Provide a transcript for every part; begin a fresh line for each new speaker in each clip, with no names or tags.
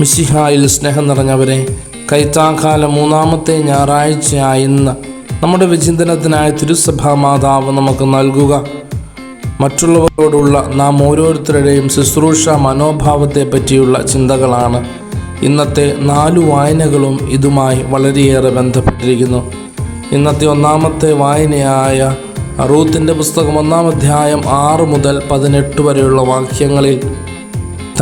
മിശിഹായിൽ സ്നേഹം നിറഞ്ഞവരെ കൈത്താക്കാല മൂന്നാമത്തെ ഞായറാഴ്ചയായ ഇന്ന് നമ്മുടെ വിചിന്തനത്തിനായ തിരുസഭാ മാതാവ് നമുക്ക് നൽകുക. മറ്റുള്ളവരോടുള്ള നാം ഓരോരുത്തരുടെയും ശുശ്രൂഷ മനോഭാവത്തെ പറ്റിയുള്ള ചിന്തകളാണ് ഇന്നത്തെ നാലു വായനകളും ഇതുമായി വളരെയേറെ ബന്ധപ്പെട്ടിരിക്കുന്നു. ഇന്നത്തെ ഒന്നാമത്തെ വായനയായ റൂത്തിന്റെ പുസ്തകം ഒന്നാം അധ്യായം ആറ് മുതൽ പതിനെട്ട് വരെയുള്ള വാക്യങ്ങളിൽ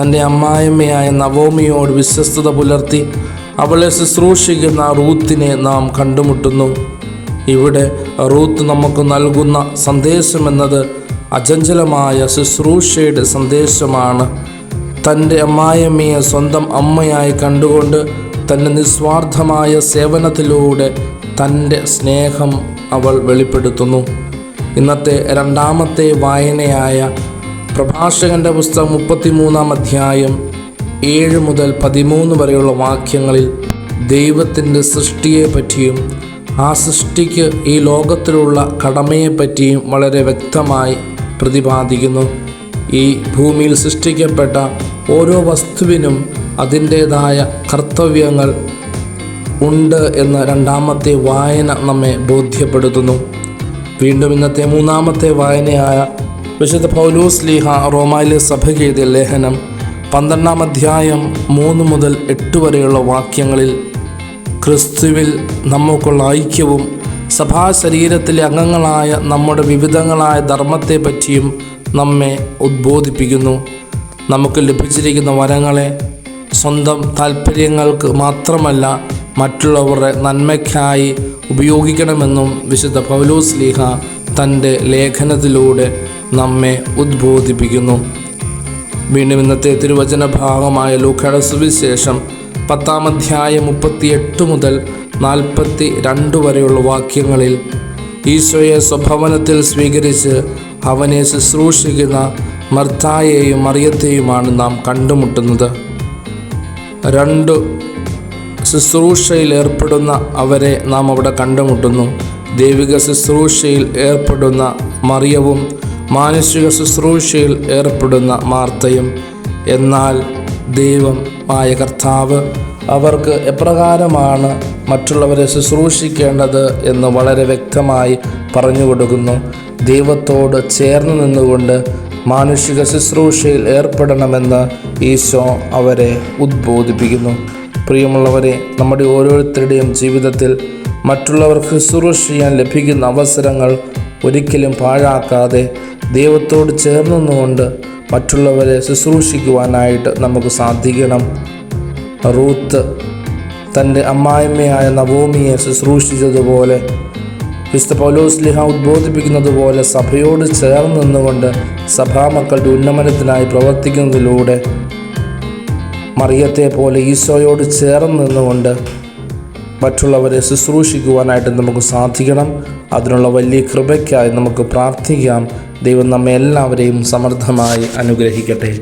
തന്റെ അമ്മായമ്മയായ നവോമിയോട് വിശ്വസ്തത പുലർത്തി അവളെ ശുശ്രൂഷിക്കുന്ന റൂത്തിനെ നാം കണ്ടുമുട്ടുന്നു. ഇവിടെ റൂത്ത് നമുക്ക് നൽകുന്ന സന്ദേശമെന്നത് അചഞ്ചലമായ ശുശ്രൂഷയുടെ സന്ദേശമാണ്. തന്റെ അമ്മായമ്മയെ സ്വന്തം അമ്മയായി കണ്ടുകൊണ്ട് തന്റെ നിസ്വാർത്ഥമായ സേവനത്തിലൂടെ തന്റെ സ്നേഹം അവൾ വെളിപ്പെടുത്തുന്നു. ഇന്നത്തെ രണ്ടാമത്തെ വായനയായ പ്രഭാഷകന്റെ പുസ്തകം മുപ്പത്തിമൂന്നാം അധ്യായം ഏഴ് മുതൽ പതിമൂന്ന് വരെയുള്ള വാക്യങ്ങളിൽ ദൈവത്തിന്റെ സൃഷ്ടിയെ പറ്റിയും ആ സൃഷ്ടിക്ക് ഈ ലോകത്തിലുള്ള കടമയെപ്പറ്റിയും വളരെ വ്യക്തമായി പ്രതിപാദിക്കുന്നു. ഈ ഭൂമിയിൽ സൃഷ്ടിക്കപ്പെട്ട ഓരോ വസ്തുവിനും അതിന്റേതായ കർത്തവ്യങ്ങൾ ഉണ്ട് എന്ന രണ്ടാമത്തെ വായന നമ്മെ ബോധ്യപ്പെടുത്തുന്നു. വീണ്ടും ഇന്നത്തെ മൂന്നാമത്തെ വായനയായ വിശുദ്ധ പൗലൂസ് ലീഹ റോമായിലെ സഭയ്ക്ക് എഴുതിയ ലേഖനം പന്ത്രണ്ടാം അധ്യായം മൂന്ന് മുതൽ എട്ട് വരെയുള്ള വാക്യങ്ങളിൽ ക്രിസ്തുവിൽ നമുക്കുള്ള ഐക്യവും സഭാ ശരീരത്തിലെ അംഗങ്ങളായ നമ്മുടെ വിവിധങ്ങളായ ധർമ്മത്തെപ്പറ്റിയും നമ്മെ ഉദ്ബോധിപ്പിക്കുന്നു. നമുക്ക് ലഭിച്ചിരിക്കുന്ന വരങ്ങളെ സ്വന്തം താല്പര്യങ്ങൾക്ക് മാത്രമല്ല മറ്റുള്ളവരുടെ നന്മയ്ക്കായി ഉപയോഗിക്കണമെന്നും വിശുദ്ധ പൗലോസ് ലീഹ തന്റെ ലേഖനത്തിലൂടെ നമ്മെ ഉദ്ബോധിപ്പിക്കുന്നു. വീണ്ടും ഇന്നത്തെ തിരുവചന ഭാഗമായ ലൂക്കയുടെ സുവിശേഷം പത്താം അധ്യായം മുപ്പത്തിയെട്ട് മുതൽ നാൽപ്പത്തി രണ്ട് വരെയുള്ള വാക്യങ്ങളിൽ ഈശോയെ സ്വഭവനത്തിൽ സ്വീകരിച്ച് അവനെ ശുശ്രൂഷിക്കുന്ന മർത്തായെയും മറിയത്തെയുമാണ് നാം കണ്ടുമുട്ടുന്നത്. രണ്ട് ശുശ്രൂഷയിൽ ഏർപ്പെടുന്ന അവരെ നാം അവിടെ കണ്ടുമുട്ടുന്നു. ദൈവിക ശുശ്രൂഷയിൽ ഏർപ്പെടുന്ന മറിയവും മാനുഷിക ശുശ്രൂഷയിൽ ഏർപ്പെടുന്ന മാർത്തയും. എന്നാൽ ദൈവം ആയ കർത്താവ് അവർക്ക് എപ്രകാരമാണ് മറ്റുള്ളവരെ ശുശ്രൂഷിക്കേണ്ടത് എന്ന് വളരെ വ്യക്തമായി പറഞ്ഞു കൊടുക്കുന്നു. ദൈവത്തോട് ചേർന്ന് നിന്നുകൊണ്ട് മാനുഷിക ശുശ്രൂഷയിൽ ഏർപ്പെടണമെന്ന് ഈശോ അവരെ ഉദ്ബോധിപ്പിക്കുന്നു. പ്രിയമുള്ളവരെ നമ്മുടെ ഓരോരുത്തരുടെയും ജീവിതത്തിൽ മറ്റുള്ളവർക്ക് ശുശ്രൂഷ ചെയ്യാൻ ലഭിക്കുന്ന അവസരങ്ങൾ ഒരിക്കലും പാഴാക്കാതെ ദൈവത്തോട് ചേർന്നുകൊണ്ട് മറ്റുള്ളവരെ ശുശ്രൂഷിക്കുവാനായിട്ട് നമുക്ക് സാധിക്കണം. റൂത്ത് തന്റെ അമ്മായിമ്മയായ നവോമിയെ ശുശ്രൂഷിച്ചതുപോലെ വിശുദ്ധ പൗലോസ് ലിഹ ഉദ്ബോധിപ്പിക്കുന്നത് പോലെ സഭയോട് ചേർന്ന് നിന്നുകൊണ്ട് സഭാമക്കളുടെ ഉന്നമനത്തിനായി പ്രവർത്തിക്കുന്നതിലൂടെ മറിയത്തെ പോലെ ഈശോയോട് ചേർന്ന് നിന്നുകൊണ്ട് മറ്റുള്ളവരെ ശുശ്രൂഷിക്കുവാനായിട്ട് നമുക്ക് സാധിക്കണം. അതിനുള്ള വലിയ കൃപയ്ക്കായി നമുക്ക് പ്രാർത്ഥിക്കാം. ദൈവം നമ്മെ എല്ലാവരെയും സമർത്ഥമായി അനുഗ്രഹിക്കട്ടെ.